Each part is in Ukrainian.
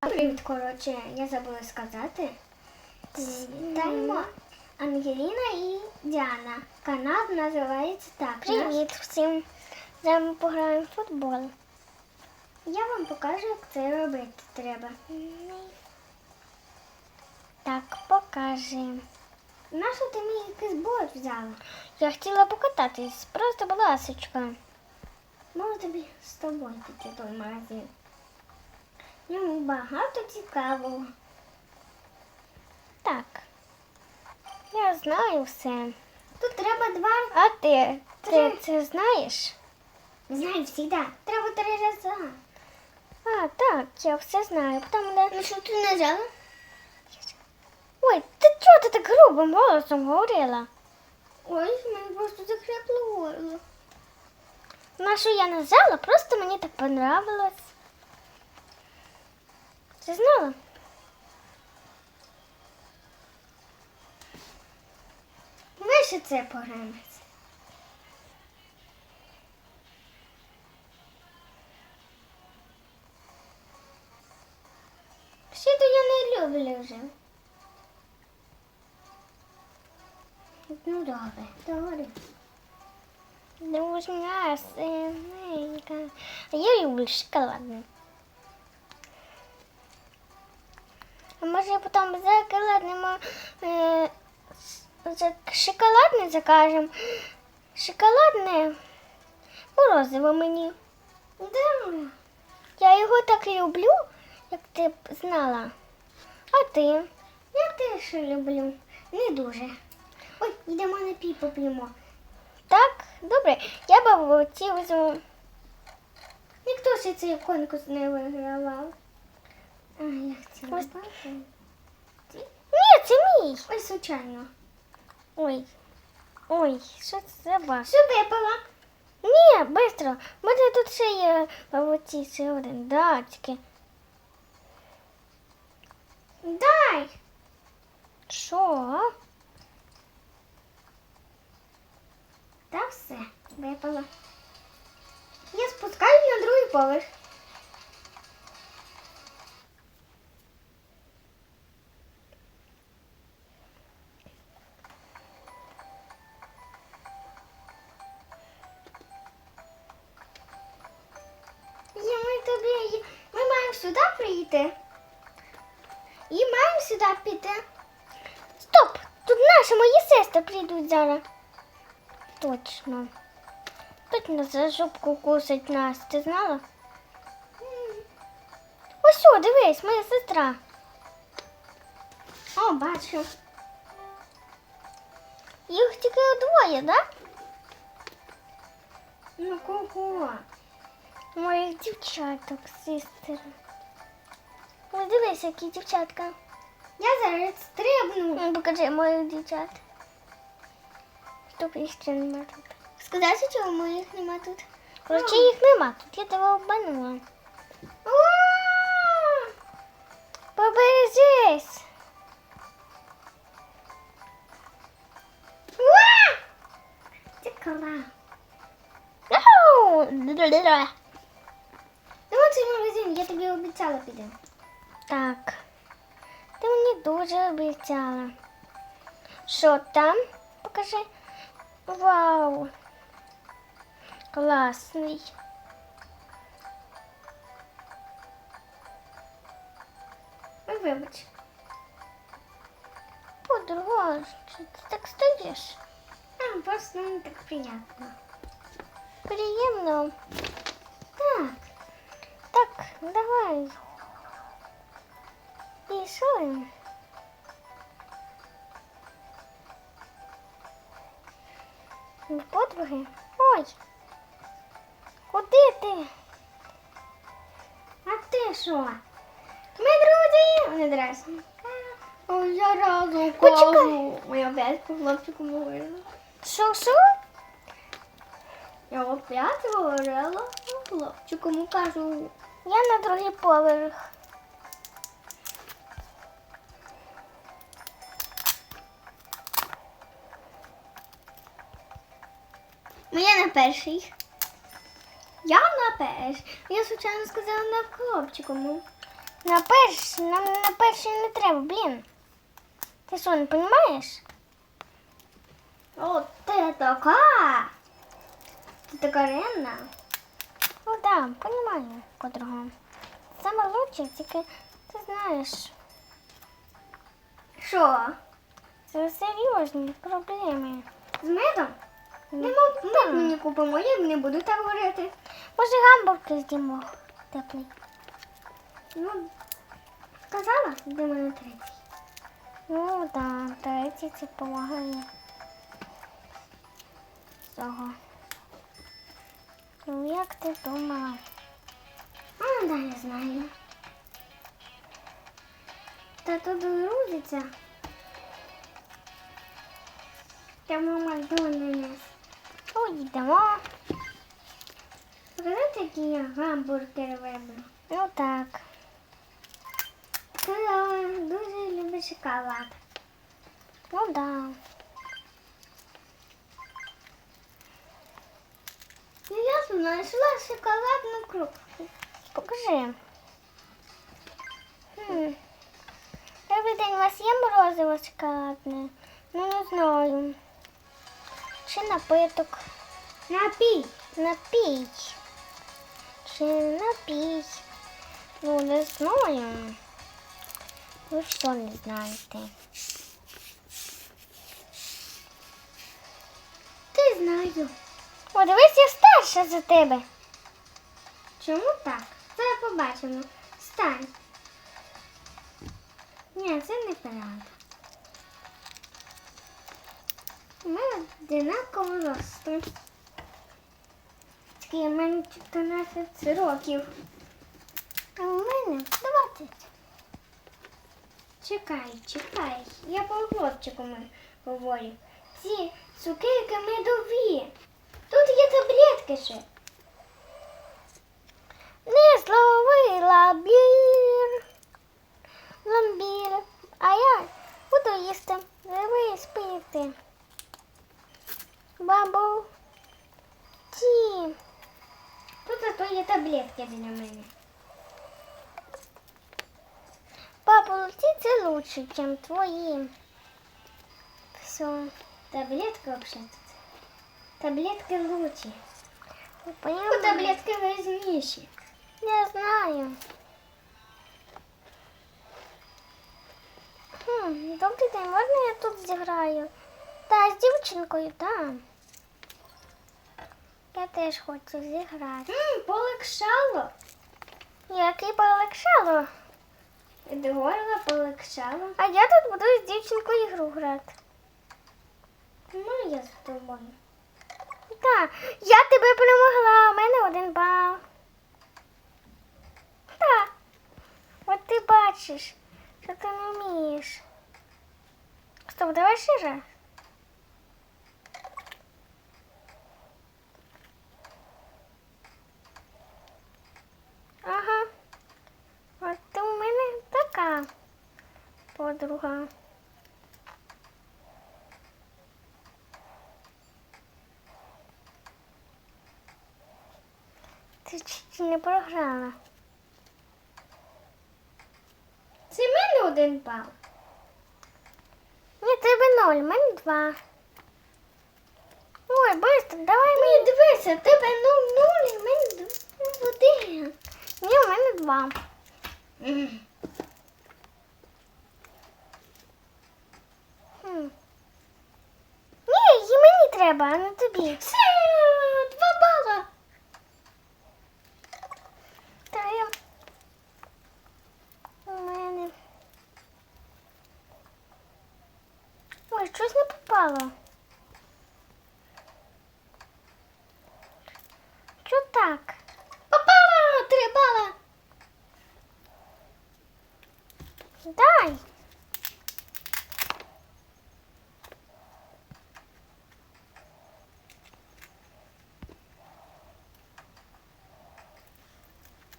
Привіт, коротше, я забула сказати. Вітаємо Ангеліна і Діана. Канал називається так. Привіт всім. Зараз ми пограємо в футбол. Я вам покажу, як це робити треба. Так, покажи. Нащо ти мій кизборд взяла? Я хотіла покататись, просто будь ласочка. Можу тобі з тобою піти той магазин. Ньому багато цікавого. Так. Я знаю все. Тут треба два. А ти? Ти це знаєш? Знаю завжди. Треба три рази. А, так, я все знаю. Потім де... Ну що ти нажала? Ой, ти чого ти так грубим голосом говорила? Ой, в мене просто закрепло горло. На що я нажала, просто мені так понравилось. Ти знала? Ще це пограємося. Ще то я не люблю вже. Ну добре, добре. Дружня, синенька. А я люблю шоколадний. Може потім закладнемо е, шоколадне закажемо. Шоколадне морозиво мені. Да. Я його так люблю, як ти б знала. А ти? Я теж люблю. Не дуже. Ой, йдемо на пій поп'ємо. Так, добре. Я бабуці візьму. Ніхто ще цей конкурс не вигравав. А, я хотіла Ось. Ні, це мій. Ой, случайно. Ой. Ой, що це за баш? Що випала? Ні. У мене тут ще є бабуці, ще один. Да, тільки. Дай. Що? Та все, випала. Я спускаюсь на другий поверх. Прийти. І маємо сюди піти. Стоп! Тут наші мої сестри прийдуть зараз. Точно. Точно за жопку кусать нас, ти знала? Ось, о, дивись, моя сестра. О, бачу. Їх тільки двоє, да? Ну кого? Моїх дівчаток, сестри. Ось дивись, які дівчатка. Я зараз стрибну. Ну, Покажи моїх дівчат. Щоб їх ще нема тут. Сказати, чого моїх нема тут? Коротше, їх нема тут, я тебе обманула. Побережись! Ду-ду-ду-ду. Ну цей магазин, я тобі обіцяла піде. Так. Ти мені дуже обіцяла. Що там? Покажи. Вау! Класний. Ой, вибач. Подруга, що ти так стоїш? А, просто мені так приємно. Приємно. Так. Так, давай. Пішли. Подруги. Ой. Куди ти? А ти що? Ми друзі. Не драйся. Ой, я разу кажу. Моя опять по хлопчику говорила. Що, що? Я опять говорила хлопчику кажу. Я на другий поверх. Моя на перший. Я на перший. Я, звичайно, сказала на хлопчикому. На перш, нам на перший не треба, блін. Ти що, не розумієш? О, ти така. Ти така ренна. Ну да, понимаю, подруга. Саме лучше, тільки ти знаєш, Що? це серйозні проблеми. З медом? Не Ну, мов, да. мені купимо, я не буду так говорити. Може гамбургер з'їмо теплий. Ну, сказала, де мене третій. Ну да, третій це допомагає. Цього. Ну як ти думала? А, да, я знаю. Та тут грузиться. Там Макдональдс. Поїдемо. Показати, які я гамбургери вибрав. Ну так. Ти дуже любиш шоколад. Ну да. Ну, я знайшла шоколадну крупку. Покажи. Хм. Добрий день, у вас є морозиво шоколадне? Ну не знаю. Чи напиток? Напій. Напій. Чи напій? Ну, не знаю. Ви що не знаєте? Ти знаю. О, дивись, я старша за тебе. Чому так? Зараз побачимо. Стань. Ні, це неправда. Ми одинаково росту. Тільки в мене 14 років. А у мене 20. Чекай, чекай. Я по хлопчику говорю. Ці цукерки медові. Тут є таблетки ще. Не зловила є таблетки для мене. Папа, ті це лучше, ніж твої. Все. Таблетки вообще тут. Таблетки лучше. Ви У поняли? таблетки важніші. Я знаю. Хм, добрий день, можна я тут зіграю? Та, з дівчинкою, так. Я теж хочу зіграти. М, полегшало. Як і полегшало. Від горла полегшало. А я тут буду з дівчинкою ігру грати. Ну, я з тобою. Так, я тебе перемогла, у мене один бал. Так. От ти бачиш, що ти не вмієш. Стоп, давай ще раз. Ага. От у мене така подруга. Ти чуть не програла. Це мене один бал. Ні, тебе ноль, мене два. Ой, быстро, давай Ні, мені. дивися, тебе ну нуль, і в один. Два. Ні, і мені треба, а не тобі. Все, два бала. Та я... У мене. Ой, щось не попало. Що так? Попала, три бала. Дай.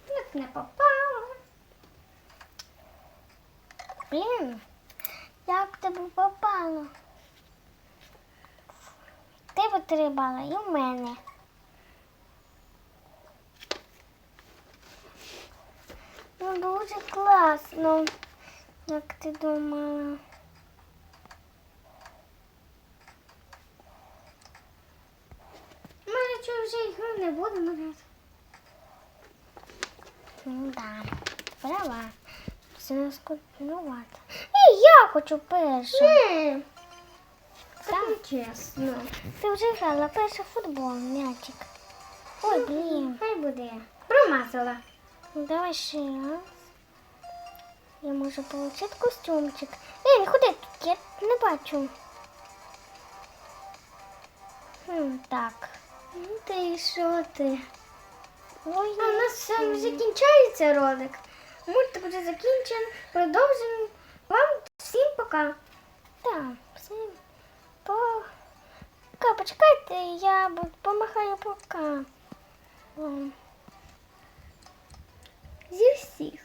Як не попала. Блін, як тебе попало? Ти потрібала і в мене. Ну дуже класно. Як ти думала? Що вже ігру не будемо грати? Ну да, права. Все складновато. І я хочу перша. Ні. Так не чесно. Ти вже грала перший футбол, м'ячик. Ой, блін. Хай буде. Промазала. Ну, Давай ще раз. Я можу отримати костюмчик. Ей, куди тут? Я не бачу. Хм, так. Ну ти що ти? Ой, у нас все закінчається ролик. Мультик буде закінчен. Продовжимо. Вам всім пока. Так, всім пока. Почекайте, я помахаю пока. Зі всіх.